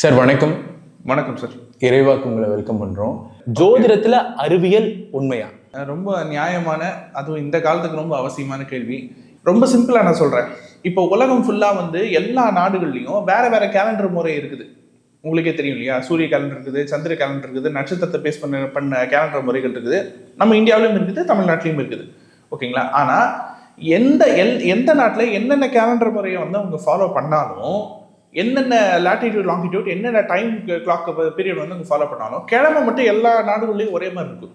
Sir வணக்கம். வணக்கம் sir இறைவாக்கு உங்களை வெல்கம் பண்றோம். ஜோதிடத்துல அறிவியல் உண்மையா? ரொம்ப நியாயமான அதுவும் இந்த காலத்துக்கு ரொம்ப அவசியமான கேள்வி. ரொம்ப சிம்பிளாக நான் சொல்கிறேன் இப்போ உலகம் ஃபுல்லாக வந்து எல்லா நாடுகள்லையும் வேற வேற கேலண்டர் முறை இருக்குது. உங்களுக்கே தெரியும் இல்லையா? சூரிய கேலண்டர் இருக்குது சந்திர கேலண்டர் இருக்குது நட்சத்திரத்தை பேஸ் பண்ண பண்ண கேலண்டர் முறைகள் இருக்குது. நம்ம இந்தியாவிலும் இருக்குது தமிழ்நாட்டிலையும் இருக்குது. ஓகேங்களா? ஆனால் எந்த எல் எந்த நாட்டில் என்னென்ன கேலண்டர் முறையை வந்து அவங்க ஃபாலோ பண்ணாலும் என்னென்ன லாட்டிடியூட் லாங்கிடியூட் என்னென்ன டைம் கிளாக் பீரியட் வந்து அவங்க ஃபாலோ பண்ணாலும் கிழமை மட்டும் எல்லா நாடுகள்லையும் ஒரே மாதிரி இருக்கும்.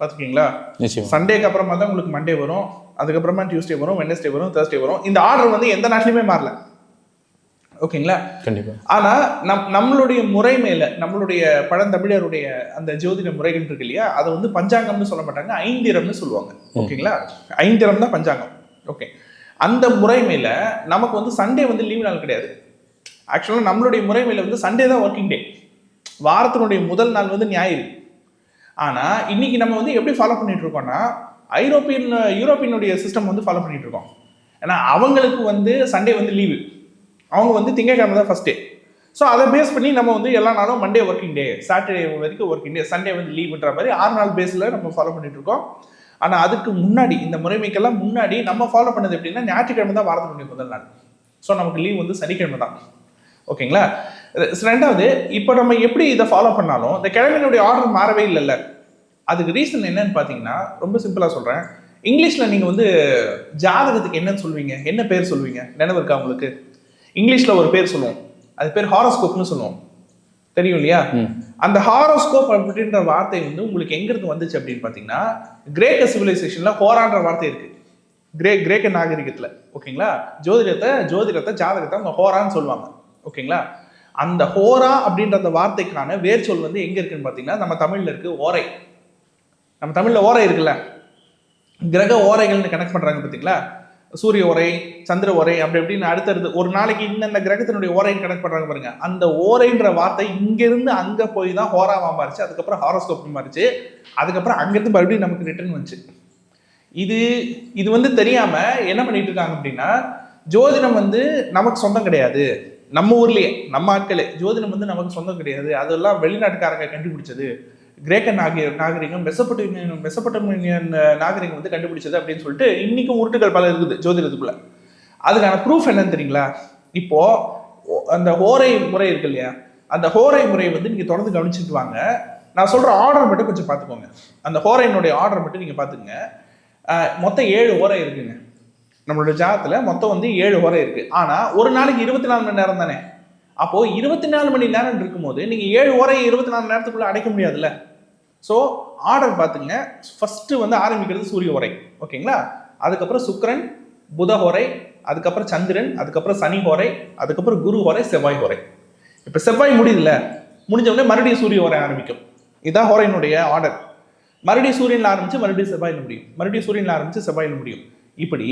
பார்த்துருக்கீங்களா? நிச்சயம். சண்டேக்கு அப்புறமா தான் உங்களுக்கு மண்டே வரும். அதுக்கப்புறமா டியூஸ்டே வரும் வெனஸ்டே வரும் தேர்ஸ்டே வரும். இந்த ஆர்டர் வந்து எந்த நாட்டிலையுமே மாறல. ஓகேங்களா? கண்டிப்பா. ஆனா நம் நம்மளுடைய முறை மேல நம்மளுடைய பழந்தமிழருடைய அந்த ஜோதிட முறைகள் இருக்கு இல்லையா? அதை வந்து பஞ்சாங்கம்னு சொல்ல மாட்டாங்க ஐந்திரம்னு சொல்லுவாங்க. ஓகேங்களா? ஐந்திரம் தான் பஞ்சாங்கம். ஓகே. அந்த முறை மேல நமக்கு வந்து சண்டே வந்து லீவ் நாள் கிடையாது. ஆக்சுவலாக நம்மளுடைய முறைமையில் வந்து சண்டே தான் ஒர்க்கிங் டே வாரத்தினுடைய முதல் நாள் வந்து ஞாயிறு. ஆனால் இன்னைக்கு நம்ம வந்து எப்படி ஃபாலோ பண்ணிட்டு இருக்கோம்னா ஐரோப்பியன் யூரோப்பியனுடைய சிஸ்டம் வந்து ஃபாலோ பண்ணிட்டு இருக்கோம். ஏன்னா அவங்களுக்கு வந்து சண்டே வந்து லீவு அவங்க வந்து திங்கட்கிழமை தான் ஃபஸ்ட் டே ஸோ அதை பேஸ் பண்ணி நம்ம வந்து எல்லா நாளும் மண்டே ஒர்க்கிங் டே சாட்டர்டே வரைக்கும் ஒர்க்கிங் டே சண்டே வந்து லீவுன்ற மாதிரி ஆறு நாள் பேஸில் நம்ம ஃபாலோ பண்ணிட்டு இருக்கோம். ஆனால் அதுக்கு முன்னாடி இந்த முறைமைக்கெல்லாம் முன்னாடி நம்ம ஃபாலோ பண்ணது எப்படின்னா ஞாயிற்றுக்கிழமை தான் வாரத்துக்கு முதல் நாள். ஸோ நமக்கு லீவ் வந்து சனிக்கிழமை தான். ஓகேங்களா? ரெண்டாவது இப்போ நம்ம எப்படி இதை ஃபாலோ பண்ணாலும் இந்த கிழமையினுடைய ஆர்டர் மாறவே இல்லைல்ல. அதுக்கு ரீசன் என்னன்னு பார்த்தீங்கன்னா ரொம்ப சிம்பிளாக சொல்கிறேன் இங்கிலீஷில் நீங்கள் வந்து ஜாதகத்துக்கு என்னன்னு சொல்லுவீங்க? என்ன பேர் சொல்லுவீங்க? நினைவு இருக்கா உங்களுக்கு? இங்கிலீஷில் ஒரு பேர் சொல்லுவோம். அது பேர் ஹாரோஸ்கோப்னு சொல்லுவோம். தெரியும் இல்லையா. அந்த ஹாரோஸ்கோப் அப்படின்ற வார்த்தை வந்து உங்களுக்கு எங்கிருந்து வந்துச்சு அப்படின்னு பார்த்தீங்கன்னா கிரேக்க சிவிலைசேஷனில் ஹோரான்ற வார்த்தை இருக்கு. கிரே கிரேக்க நாகரிகத்தில். ஓகேங்களா? ஜோதிடத்தை ஜோதிடத்தை ஜாதகத்தை அவங்க ஹோரான்னு சொல்லுவாங்க. ஓகேங்களா? அந்த ஹோரா அப்படின்ற அந்த வார்த்தைக்கான வேர்ச்சொல் வந்து எங்க இருக்குன்னு பார்த்தீங்கன்னா நம்ம தமிழ்ல இருக்கு ஓரை. நம்ம தமிழ்ல ஓரை இருக்குல்ல? கிரக ஓரைகள்னு கனெக்ட் பண்றாங்க பார்த்தீங்களா? சூரிய ஓரை சந்திர ஓரை அப்படி அப்படின்னு அடுத்தடுத்து ஒரு நாளைக்கு இந்தந்த கிரகத்தினுடைய ஓரைன்னு கனெக்ட் பண்றாங்க பாருங்க. அந்த ஓரைன்ற வார்த்தை இங்கிருந்து அங்க போய் தான் ஹோராவா மாறிச்சு அதுக்கப்புறம் ஹாரோஸ்கோப் மாறிச்சு அதுக்கப்புறம் அங்கிருந்து மறுபடியும் நமக்கு ரிட்டர்ன் வந்துச்சு. இது இது வந்து தெரியாம என்ன பண்ணிட்டு இருக்காங்க அப்படின்னா ஜோதிடம் வந்து நமக்கு சொந்தம் கிடையாது. நம்ம ஊர்லயே நம்ம ஆட்களே ஜோதிடம் வந்து நமக்கு சொந்தம் கிடையாது. அதெல்லாம் வெளிநாட்டுக்காரங்க கண்டுபிடிச்சது. கிரேக்க நாகரி நாகரிகம் மெசப்பட்டு மெசப்பட்டமியன் நாகரிகம் வந்து கண்டுபிடிச்சது அப்படின்னு சொல்லிட்டு இன்னைக்கும் உருட்டுகள் பல இருக்குது ஜோதிடத்துக்குள்ள. அதுக்கான ப்ரூஃப் என்னன்னு தெரியுங்களா? இப்போ ஓ- அந்த ஹோரை முறை இருக்கு இல்லையா? அந்த ஹோரை முறை வந்து நீங்க தொடர்ந்து கவனிச்சுட்டு வாங்க. நான் சொல்ற ஆர்டர் மட்டும் கொஞ்சம் பார்த்துக்கோங்க. அந்த ஹோரையினுடைய ஆர்டர் மட்டும் நீங்க பார்த்துக்கங்க. மொத்தம் ஏழு ஓரை இருக்குங்க. நம்மளோட ஜாதத்துல மொத்தம் வந்து ஏழு ஓரை இருக்குது ஆனால் ஒரு நாளைக்கு இருபத்தி நாலு மணி நேரம் தானே? அப்போது இருபத்தி நாலு மணி நேரம் இருக்கும்போது நீங்கள் ஏழு ஓரை இருபத்தி நாலு நேரத்துக்குள்ளே அடைக்க முடியாதுல்ல? ஸோ ஆர்டர் பார்த்துங்க. ஃபஸ்ட்டு வந்து ஆரம்பிக்கிறது சூரிய உரை. ஓகேங்களா அதுக்கப்புறம் சுக்கரன் புத ஹோரை அதுக்கப்புறம் சந்திரன் அதுக்கப்புறம் சனி ஹோரை அதுக்கப்புறம் குரு ஹோரை செவ்வாய் ஹோரை இப்போ செவ்வாய் முடியுதுல்ல? முடிஞ்ச உடனே மறுபடியும் சூரிய ஹோரை ஆரம்பிக்கும். இதான் ஹோரையினுடைய ஆர்டர் மறுபடியும் சூரியனில் ஆரம்பித்து மறுபடியும் செவ்வாயில் முடியும். மறுபடியும் சூரியனில் ஆரம்பித்து செவ்வாயில் முடியும். இப்படி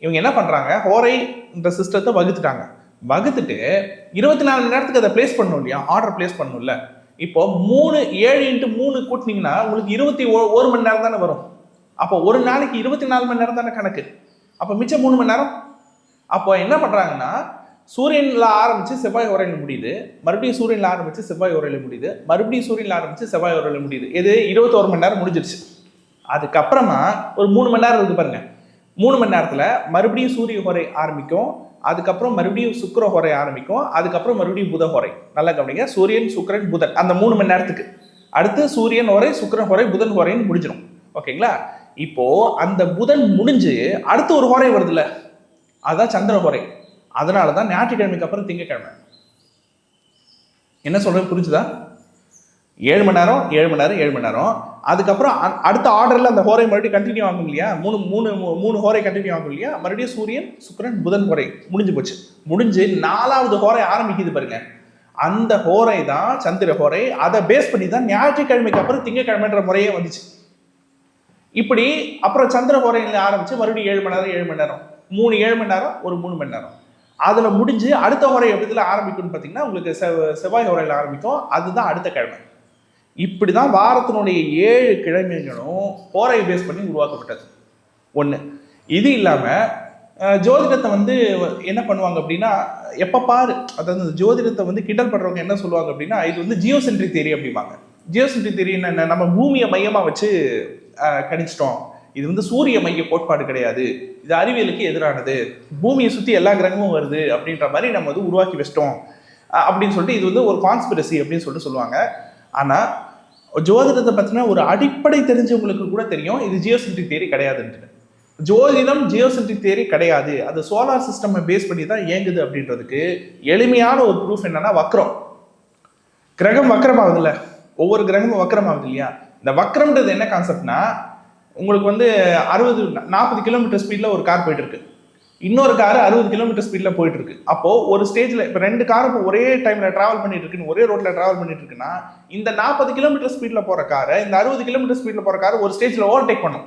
இவங்க என்ன பண்ணுறாங்க ஹோரைன்ற சிஸ்டத்தை வகுத்துட்டாங்க. வகுத்துட்டு இருபத்தி நாலு மணி நேரத்துக்கு அதை பிளேஸ் பண்ணும் இல்லையா? ஆர்டர் பிளேஸ் பண்ணும்ல இப்போ மூணு ஏழு இன்ட்டு மூணு கூட்டினீங்கன்னா உங்களுக்கு இருபத்தி ஓ- ஒரு மணி நேரம் தானே வரும். அப்போ ஒரு நாளைக்கு இருபத்தி நாலு மணி நேரம் தானே கணக்கு? அப்போ மிச்சம் மூணு மணி நேரம்? அப்போ என்ன பண்ணுறாங்கன்னா சூரியனில் ஆரம்பிச்சு செவ்வாய் உரையில முடியுது. மறுபடியும் சூரியனில் ஆரம்பிச்சு செவ்வாய் உரையில முடியுது. மறுபடியும் சூரியனில் ஆரம்பித்து செவ்வாய் உரையில முடியுது. இது இருபத்தோரு மணி நேரம் முடிஞ்சிருச்சு. அதுக்கப்புறமா ஒரு மூணு மணி நேரம் இருக்கு பாருங்கள் மூணு மணி நேரத்தில் மறுபடியும் சூரிய ஹோரை ஆரம்பிக்கும். அதுக்கப்புறம் மறுபடியும் சுக்கர ஹோரை ஆரம்பிக்கும். அதுக்கப்புறம் மறுபடியும் புத ஹோரை. நல்லா கவனிங்க. சூரியன் சுக்கரன் புதன். அந்த மூணு மணி நேரத்துக்கு. அடுத்து சூரியன் ஹோரை சுக்கரன் ஹோரை புதன் ஹோரைன்னு முடிஞ்சிடும். ஓகேங்களா? இப்போ அந்த புதன் முடிஞ்சு அடுத்து ஒரு ஹோரை வருதுல்ல. அதுதான் சந்திர ஹோரை. அதனால தான் ஞாயிற்றுக்கிழமைக்கு அப்புறம் திங்கக்கிழமை. என்ன சொல்றது? புரிஞ்சுதா? ஏழு மணி நேரம் ஏழு மணி நேரம் ஏழு மணி நேரம். அதுக்கப்புறம் அடுத்த ஆர்டரில் அந்த ஹோரை மறுபடியும் கண்டினியூ ஆகும் இல்லையா? மூணு மூணு மூணு ஹோரை கண்டினியூ ஆகும் இல்லையா? மறுபடியும் சூரியன் சுக்கிரன் புதன் ஹோரை முடிஞ்சு போச்சு. முடிஞ்சு நாலாவது ஹோரை ஆரம்பிக்குது பாருங்க. அந்த ஹோரை தான் சந்திர ஹோரை அதை பேஸ் பண்ணி தான் ஞாயிற்றுக்கிழமைக்கு அப்புறம் திங்கக்கிழமைன்ற முறையே வந்துச்சு. இப்படி அப்புறம் சந்திர ஹோரையில ஆரம்பிச்சு மறுபடியும் ஏழு மணி நேரம் ஏழு மணி நேரம். மூணு ஏழு மணி நேரம் ஒரு மூணு மணி நேரம். அதில் முடிஞ்சு அடுத்த ஹோரை எப்படில ஆரம்பிக்கும்னு பார்த்தீங்கன்னா உங்களுக்கு செவ்வாய் ஹோரையில் ஆரம்பிக்கும். அதுதான் அடுத்த கிழமை. இப்படி தான் வாரத்தினுடைய ஏழு கிழமைகளும் போரை பேஸ் பண்ணி உருவாக்கப்பட்டது. ஒன்று இது இல்லாமல் ஜோதிடத்தை வந்து என்ன பண்ணுவாங்க அப்படின்னா எப்போ பாரு அதாவது ஜோதிடத்தை வந்து கிண்டல் பண்ணுறவங்க என்ன சொல்லுவாங்க அப்படின்னா இது வந்து ஜியோசென்ட்ரி தேரி அப்படிம்பாங்க. ஜியோசென்ட்ரி தேரி என்ன நம்ம பூமியை மையமாக வச்சு கணிச்சிட்டோம். இது வந்து சூரிய மைய கோட்பாடு கிடையாது. இது அறிவியலுக்கு எதிரானது. பூமியை சுற்றி எல்லா கிரகமும் வருது அப்படின்ற மாதிரி நம்ம வந்து உருவாக்கி வச்சிட்டோம். அப்படின்னு சொல்லிட்டு இது வந்து ஒரு கான்ஸ்பிரசி அப்படின்னு சொல்லிட்டு சொல்லுவாங்க. ஆனால் ஜோதிடத்தை பத்தின ஒரு அடிப்படை தெரிஞ்சவங்களுக்கு கூட தெரியும். இது ஜியோசென்ட்ரிக் தேரி கிடையாதுன்ட்டு ஜோதிடம் ஜியோசென்ட்ரிக் தேரி கிடையாது. அது சோலார் சிஸ்டம் பேஸ் பண்ணி தான் இயங்குது அப்படின்றதுக்கு எளிமையான ஒரு ப்ரூஃப் என்னன்னா வக்ரம். கிரகம் வக்ரமாகுதுல்ல. ஒவ்வொரு கிரகமும் வக்ரமாகுது இல்லையா? இந்த வக்ரம்ன்றது என்ன கான்செப்ட்னா உங்களுக்கு வந்து அறுபது நாற்பது கிலோமீட்டர் ஸ்பீட்ல ஒரு கார் போயிட்டு இருக்கு. இன்னொரு கார் அறுபது கிலோமீட்டர் ஸ்பீடில் போயிட்டு இருக்கு அப்போ ஒரு ஸ்டேஜில் இப்போ ரெண்டு காரும் ஒரே டைமில் ட்ராவல் பண்ணிட்டு இருக்குன்னு ஒரே ரோட்டில் ட்ராவல் பண்ணிட்டு இருக்குன்னா இந்த நாற்பது கிலோமீட்டர் ஸ்பீடில் போகிற காரை இந்த அறுபது கிலோமீட்டர் ஸ்பீடில் போகிற கார் ஒரு ஸ்டேஜில் ஓவர்டேக் பண்ணும்.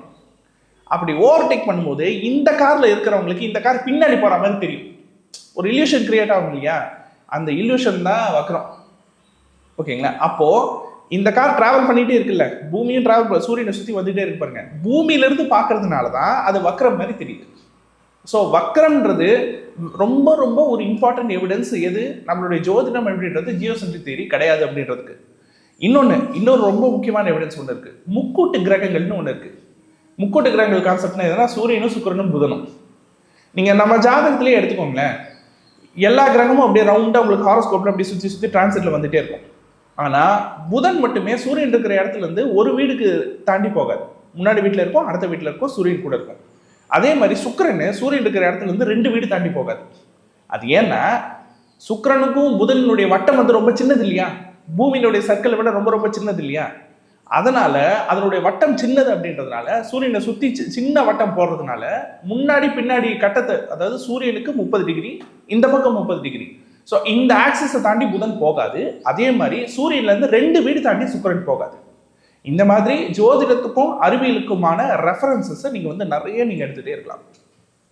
அப்படி ஓவர்டேக் பண்ணும்போது இந்த காரில் இருக்கிறவங்களுக்கு இந்த கார் பின்னாடி போகிற மாதிரி தெரியும். ஒரு இல்யூஷன் கிரியேட் ஆகும் இல்லையா? அந்த இல்யூஷன் தான் வக்ரம் ஓகேங்களா? அப்போ இந்த கார் டிராவல் பண்ணிகிட்டே இருக்குல்ல பூமியும் டிராவல் சூரியனை சுற்றி வந்துகிட்டே இருப்பாருங்க பூமியிலேருந்து பார்க்கறதுனால தான் அது வக்கிற மாதிரி தெரியுது. ஸோ வக்ரம்ன்றது ரொம்ப ரொம்ப ஒரு இம்பார்ட்டன்ட் எவிடன்ஸ் எது? நம்மளுடைய ஜோதிடம் அப்படின்றது ஜியோசென்ட்ரி தேரி கிடையாது அப்படின்றதுக்கு. இன்னொன்று இன்னொரு ரொம்ப முக்கியமான எவிடன்ஸ் ஒன்று இருக்குது முக்கூட்டு கிரகங்கள்னு ஒன்று இருக்குது முக்கூட்டு கிரகங்கள் கான்செப்ட்னா எதுனா சூரியனும் சுக்கரனும் புதனும். நீங்கள் நம்ம ஜாதகத்திலே எடுத்துக்கோங்களேன். எல்லா கிரகமும் அப்படியே ரவுண்டாக உங்களுக்கு ஹாரோஸ்கோப்பில் அப்படியே சுற்றி சுற்றி டிரான்சிட்ல வந்துகிட்டே இருக்கும். ஆனால் புதன் மட்டுமே சூரியன் இருக்கிற இடத்துல இருந்து ஒரு வீடுக்கு தாண்டி போகாது. முன்னாடி வீட்டில் இருக்கும் அடுத்த வீட்டில் இருக்கும் சூரியன் கூட இருக்கும். அதே மாதிரி சுக்கரன் சூரியன் இருக்கிற இடத்துல இருந்து ரெண்டு வீடு தாண்டி போகாது. அது ஏன்னா சுக்கரனுக்கும் புதனுடைய வட்டம் வந்து ரொம்ப சின்னது இல்லையா? பூமியினுடைய சர்க்கிளை விட ரொம்ப ரொம்ப சின்னது இல்லையா? அதனால அதனுடைய வட்டம் சின்னது அப்படின்றதுனால சூரியனை சுத்தி சி- சின்ன வட்டம் போடுறதுனால முன்னாடி பின்னாடி கட்டத்தை அதாவது சூரியனுக்கு முப்பது டிகிரி இந்த பக்கம் முப்பது டிகிரி ஸோ இந்த ஆக்சிஸை தாண்டி புதன் போகாது. அதே மாதிரி சூரியன்ல இருந்து ரெண்டு வீடு தாண்டி சுக்கிரன் போகாது. இந்த மாதிரி ஜோதிடத்துக்கும் அறிவியலுக்குமான ரெஃபரன்சஸை நீங்க வந்து நிறைய நீங்க எடுத்துகிட்டே இருக்கலாம்.